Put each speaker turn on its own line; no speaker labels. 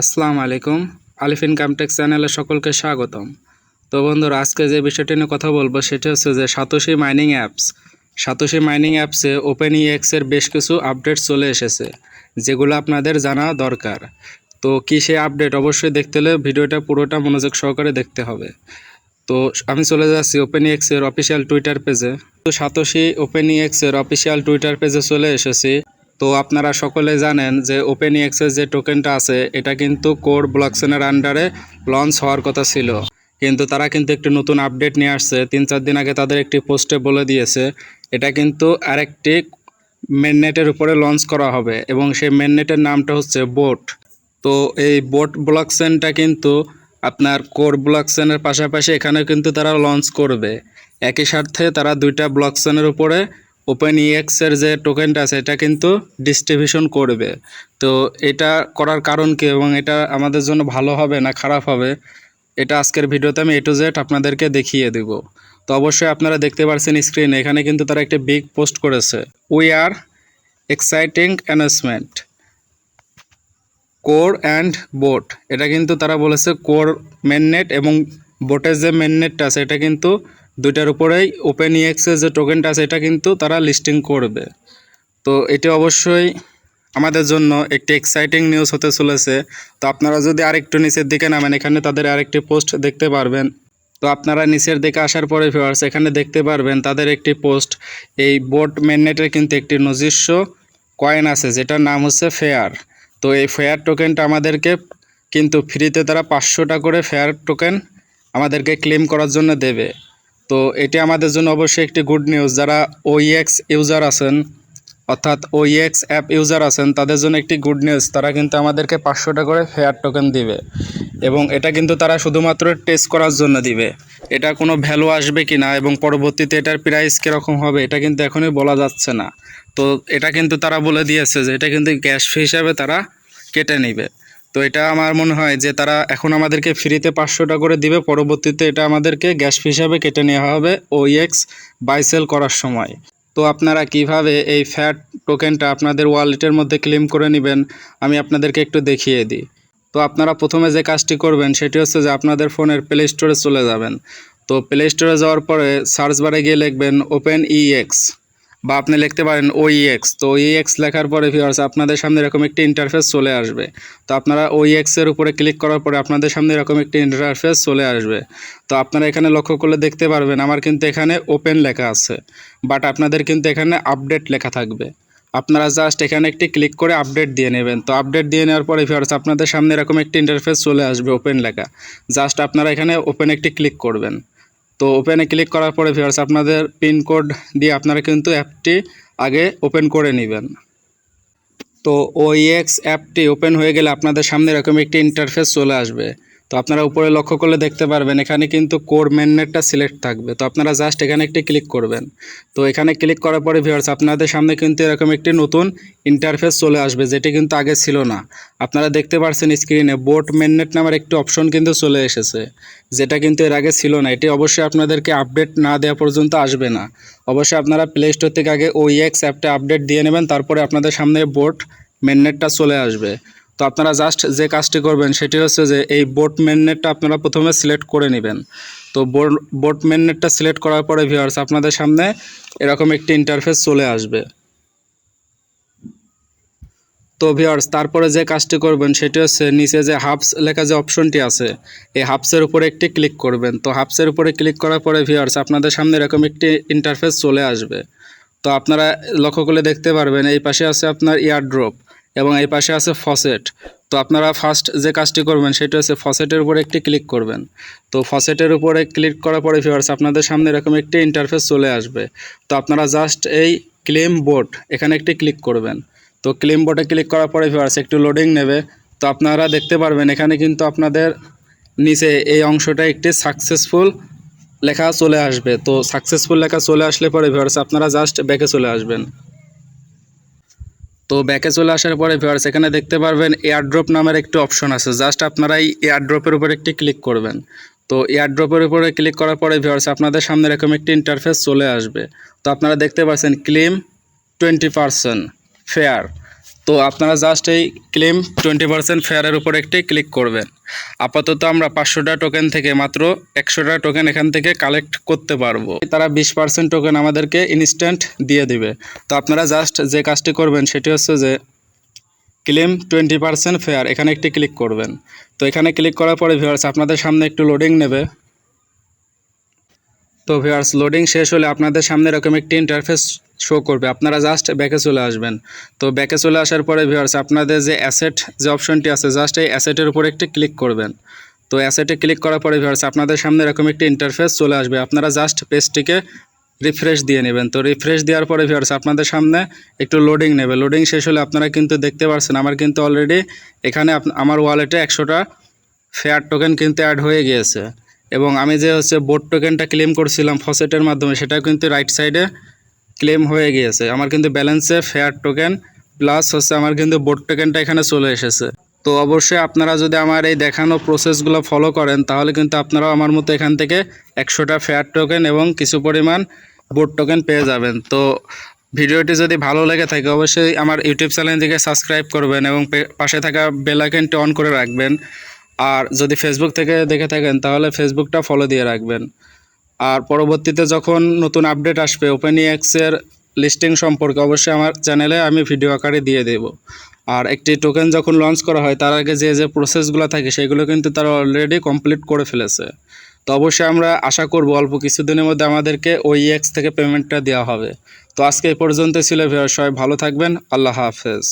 আসসালামু আলাইকুম। আলিফ income tax চ্যানেলে সকলকে স্বাগতম। তো বন্ধুরা, আজকে যে বিষয়টি নিয়ে কথা বলব সেটা হচ্ছে যে Satoshi mining apps. Satoshi mining অ্যাপসে ওপেন ইএক্সের বেশ কিছু আপডেট চলে এসেছে, যেগুলো আপনাদের জানা দরকার। তো কী সে আপডেট অবশ্যই দেখতে হলে ভিডিওটা পুরোটা মনোযোগ সহকারে দেখতে হবে। তো আমি চলে যাচ্ছি ওপেন ইএক্সের অফিসিয়াল টুইটার পেজে। তো সাতোশি ওপেন ইএক্সের অফিসিয়াল টুইটার পেজে চলে এসেছি তো আপনারা সকলে জানেন যে ওপেন এক্সের যে টোকেনটা আছে, এটা কিন্তু কোর ব্লকচেনের আন্ডারে লঞ্চ হওয়ার কথা ছিল। কিন্তু তারা কিন্তু একটি নতুন আপডেট নিয়ে আসছে। তিন চার দিন আগে তাদের একটি পোস্টে বলে দিয়েছে, এটা কিন্তু আরেকটি মেননেটের উপরে লঞ্চ করা হবে এবং সেই মেননেটের নামটা হচ্ছে বোট তো এই বোট ব্লকচেনটা কিন্তু আপনার কোর ব্লকচেনের পাশাপাশি এখানে কিন্তু তারা লঞ্চ করবে। একই সাথে তারা দুইটা ব্লকচেনের উপরে ওপেন ইএক্সের যে টোকেনটা আছে, এটা কিন্তু ডিস্ট্রিবিউশন করবে। তো এটা করার কারণ কি এবং এটা আমাদের জন্য ভালো হবে না খারাপ হবে, এটা আজকের ভিডিওতে আমি এ টু জেড আপনাদেরকে দেখিয়ে দেব। তো অবশ্যই আপনারা দেখতে পাচ্ছেন স্ক্রিনে এখানে কিন্তু তারা একটি বিগ পোস্ট করেছে। We are exciting announcement core and bot এটা কিন্তু তারা বলেছে কোর মেননেট এবং বোটের যে মেননেটটা আছে, এটা কিন্তু দুইটার উপরেই ওপেন ইএক্সের যে টোকেনটা আছে, এটা কিন্তু তারা লিস্টিং করবে। তো এটি অবশ্যই আমাদের জন্য একটি এক্সাইটিং নিউজ হতে চলেছে। তো আপনারা যদি আরেকটু নিচের দিকে নামেন, এখানে তাদের আরেকটি পোস্ট দেখতে পারবেন। তো আপনারা নিচের দিকে আসার পরে ভিউয়ার্স এখানে দেখতে পারবেন তাদের একটি পোস্ট এই বোট মেননেটের কিন্তু একটি নিজস্ব কয়েন আছে, যেটার নাম হচ্ছে ফেয়ার তো এই ফেয়ার টোকেনটা আমাদেরকে কিন্তু ফ্রিতে তারা পাঁচশোটা করে ফেয়ার টোকেন আমাদেরকে ক্লেম করার জন্য দেবে। তো এটি আমাদের জন্য অবশ্যই একটি গুড নিউজ যারা ওইএক্স ইউজার আছেন, অর্থাৎ ওইএক্স অ্যাপ ইউজার আছেন, তাদের জন্য একটি গুড নিউজ তারা কিন্তু আমাদেরকে পাঁচশোটা করে ফেয়ার টোকেন দিবে এবং এটা কিন্তু তারা শুধুমাত্র টেস্ট করার জন্য দিবে। এটা কোনো ভ্যালু আসবে কি না এবং পরবর্তীতে এটার প্রাইস কীরকম হবে, এটা কিন্তু এখনই বলা যাচ্ছে না। তো এটা কিন্তু তারা বলে দিয়েছে যে এটা কিন্তু গ্যাস ফি হিসাবে তারা কেটে নিবে। তো এটা আমার মনে হয় যে তারা এখন আমাদেরকে ফ্রিতে পাঁচশোটা করে দিবে, পরবর্তীতে এটা আমাদেরকে গ্যাস হিসাবে কেটে নেওয়া হবে ওইএক্স বাই সেল করার সময়। তো আপনারা কীভাবে এই ফ্যাট টোকেনটা আপনাদের ওয়ালেটের মধ্যে ক্লেম করে নেবেন, আমি আপনাদেরকে একটু দেখিয়ে দিই। তো আপনারা প্রথমে যে কাজটি করবেন, সেটি হচ্ছে যে আপনাদের ফোনের প্লে স্টোরে চলে যাবেন। তো প্লে স্টোরে যাওয়ার পরে সার্চ বারে গিয়ে লিখবেন ওপেন ইএক্স বা আপনি লিখতে পারেন ওই এক্স তো ওই এক্স লেখার পরে ভিউয়ার্স আপনাদের সামনে এরকম একটি ইন্টারফেস চলে আসবে। তো আপনারা ওই এক্সের উপরে ক্লিক করার পরে আপনাদের সামনে এরকম একটি ইন্টারফেস চলে আসবে। তো আপনারা এখানে লক্ষ্য করলে দেখতে পারবেন, আমার কিন্তু এখানে ওপেন লেখা আছে। বাট আপনাদের কিন্তু এখানে আপডেট লেখা থাকবে। আপনারা জাস্ট এখানে একটি ক্লিক করে আপডেট দিয়ে নেবেন। তো আপডেট দিয়ে নেওয়ার পরে ভিউয়ার্স আপনাদের সামনে এরকম একটি ইন্টারফেস চলে আসবে ওপেন লেখা। জাস্ট আপনারা এখানে ওপেন একটি ক্লিক করবেন। তো ওপেনে ক্লিক করার পরে ভিউয়ার্স আপনাদের পিনকোড দিয়ে আপনারা কিন্তু অ্যাপটি আগে ওপেন করে নেবেন। তো ওইএক্স অ্যাপটি ওপেন হয়ে গেলে আপনাদের সামনে এরকম একটি ইন্টারফেস চলে আসবে। তো আপনারা উপরে লক্ষ্য করলে দেখতে পারবেন, এখানে কিন্তু কোর মেননেটটা সিলেক্ট থাকবে। তো আপনারা জাস্ট এখানে একটি ক্লিক করবেন। তো এখানে ক্লিক করার পরে ভিউয়ার্স, আপনাদের সামনে কিন্তু এরকম একটি নতুন ইন্টারফেস চলে আসবে, যেটি কিন্তু আগে ছিল না। আপনারা দেখতে পাচ্ছেন স্ক্রিনে বোট মেননেট নামের একটি অপশন কিন্তু চলে এসেছে, যেটা কিন্তু এর আগে ছিল না। এটি অবশ্যই আপনাদেরকে আপডেট না দেওয়া পর্যন্ত আসবে না। অবশ্যই আপনারা প্লে স্টোর থেকে আগে ওইএক্স অ্যাপটা আপডেট দিয়ে নেবেন, তারপরে আপনাদের সামনে বোট মেননেটটা চলে আসবে। তো আপনারা জাস্ট যে কাজটি করবেন সেটি হচ্ছে যে এই বোট মেননেটটা আপনারা প্রথমে সিলেক্ট করে নেবেন। তো বোট মেননেটটা সিলেক্ট করার পরে ভিউয়ার্স আপনাদের সামনে এরকম একটি ইন্টারফেস চলে আসবে। তো ভিউয়ার্স তারপরে যে কাজটি করবেন সেটি হচ্ছে নিচে যে হাফস লেখা যে অপশনটি আছে, এই হাফসের উপরে একটি ক্লিক করবেন। তো হাফসের উপরে ক্লিক করার পরে ভিউয়ার্স আপনাদের সামনে এরকম একটি ইন্টারফেস চলে আসবে। তো আপনারা লক্ষ্য করলে দেখতে পারবেন, এই পাশে আছে আপনার ইয়ারড্রপ এবং এই পাশে আছে ফসেট। তো আপনারা ফার্স্ট যে কাজটি করবেন, সেটা হচ্ছে ফসেটের উপরে একটি ক্লিক করবেন। তো ফসেটের উপরে ক্লিক করার পরে ভিউয়ার্স আপনাদের সামনে এরকম একটি ইন্টারফেস চলে আসবে। তো আপনারা জাস্ট এই ক্লেম বোর্ড এখানে একটি ক্লিক করবেন। তো ক্লেম বোর্ডে ক্লিক করার পরে ভিউয়ার্স একটু লোডিং নেবে। তো আপনারা দেখতে পারবেন, এখানে কিন্তু আপনাদের নিচে এই অংশটা একটি সাকসেসফুল লেখা চলে আসবে। তো সাকসেসফুল লেখা চলে আসলে পরে ভিউয়ার্স আপনারা জাস্ট ব্যাকে চলে আসবেন। তো ব্যাকে চলে আসার পরে ভিওয়ার্স এখানে দেখতে পারবেন এয়ারড্রপ নামের একটি অপশন আছে। জাস্ট আপনারা এই এয়ারড্রপের উপর একটি ক্লিক করবেন। তো এয়ারড্রপের উপরে ক্লিক করার পরে ভিওয়ার্স আপনাদের সামনে এরকম একটি ইন্টারফেস চলে আসবে। তো আপনারা দেখতে পাচ্ছেন ক্লেম টোয়েন্টি পারসেন্ট ফেয়ার তো আপনারা জাস্ট এই ক্লেম টোয়েন্টি পার্সেন্ট ফেয়ারের উপর একটি ক্লিক করবেন। আপাতত আমরা পাঁচশোটা টোকেন থেকে মাত্র একশোটা টোকেন এখান থেকে কালেক্ট করতে পারব। তারা বিশ পার্সেন্ট টোকেন আমাদেরকে ইনস্ট্যান্ট দিয়ে দিবে। তো আপনারা জাস্ট যে কাজটি করবেন সেটি হচ্ছে যে ক্লেম টোয়েন্টি পার্সেন্ট ফেয়ার এখানে একটি ক্লিক করবেন। তো এখানে ক্লিক করার পরে ভিউয়ার্স আপনাদের সামনে একটু লোডিং নেবে। তো ভিউয়ার্স লোডিং শেষ হলে আপনাদের সামনে এরকম একটি ইন্টারফেস শো করবে। আপনারা জাস্ট ব্যাকে চলে আসবেন। তো ব্যাকে চলে আসার পরে ভিউয়ার্স, আপনাদের যে অ্যাসেট যে অপশনটি আছে জাস্ট এই অ্যাসেটের উপর একটি ক্লিক করবেন। তো অ্যাসেটে ক্লিক করার পরে ভিউয়ার্স, আপনাদের সামনে এরকম একটি ইন্টারফেস চলে আসবে। আপনারা জাস্ট পেজটিকে রিফ্রেশ দিয়ে নেবেন। তো রিফ্রেশ দেওয়ার পরে ভিউয়ার্স, আপনাদের সামনে একটু লোডিং নেবে। লোডিং শেষ হলে আপনারা কিন্তু দেখতে পাচ্ছেন আমার কিন্তু অলরেডি এখানে আমার ওয়ালেটে একশোটা ফেয়ার টোকেন কিন্তু অ্যাড হয়ে গিয়েছে। এবং আমি যে হচ্ছে বোর্ড টোকেনটা ক্লেম করছিলাম ফসেটের মাধ্যমে, সেটাও কিন্তু রাইট সাইডে ক্লেম হয়ে গিয়েছে। আমার কিন্তু ব্যালেন্সে ফেয়ার টোকেন প্লাস হচ্ছে আমার কিন্তু বোর্ড টোকেনটা এখানে চলে এসেছে। তো অবশ্যই আপনারা যদি আমার এই দেখানো প্রসেসগুলো ফলো করেন, তাহলে কিন্তু আপনারাও আমার মতো এখান থেকে একশোটা ফেয়ার টোকেন এবং কিছু পরিমাণ বোর্ড টোকেন পেয়ে যাবেন। তো ভিডিওটি যদি ভালো লেগে থাকে, অবশ্যই আমার ইউটিউব চ্যানেলটিকে সাবস্ক্রাইব করবেন এবং পাশে থাকা বেল অন করে রাখবেন। আর যদি ফেসবুক থেকে দেখে থাকেন, তাহলে ফেসবুকটা ফলো দিয়ে রাখবেন। আর পরবর্তীতে যখন নতুন আপডেট আসবে ওপেন এক্সের লিস্টিং সম্পর্কে অবশ্যই আমার চ্যানেলে আমি ভিডিও আকারে দিয়ে দেব। আর একটি টোকেন যখন লঞ্চ করা হয়, তার আগে যে যে প্রসেসগুলো থাকে, সেগুলো কিন্তু তারা অলরেডি কমপ্লিট করে ফেলেছে। তো অবশ্যই আমরা আশা করব অল্প কিছুদিনের মধ্যে আমাদেরকে ওই এক্স থেকে পেমেন্টটা দেওয়া হবে। তো আজকে এই পর্যন্ত ছিল সবাই ভালো থাকবেন। আল্লাহ হাফেজ।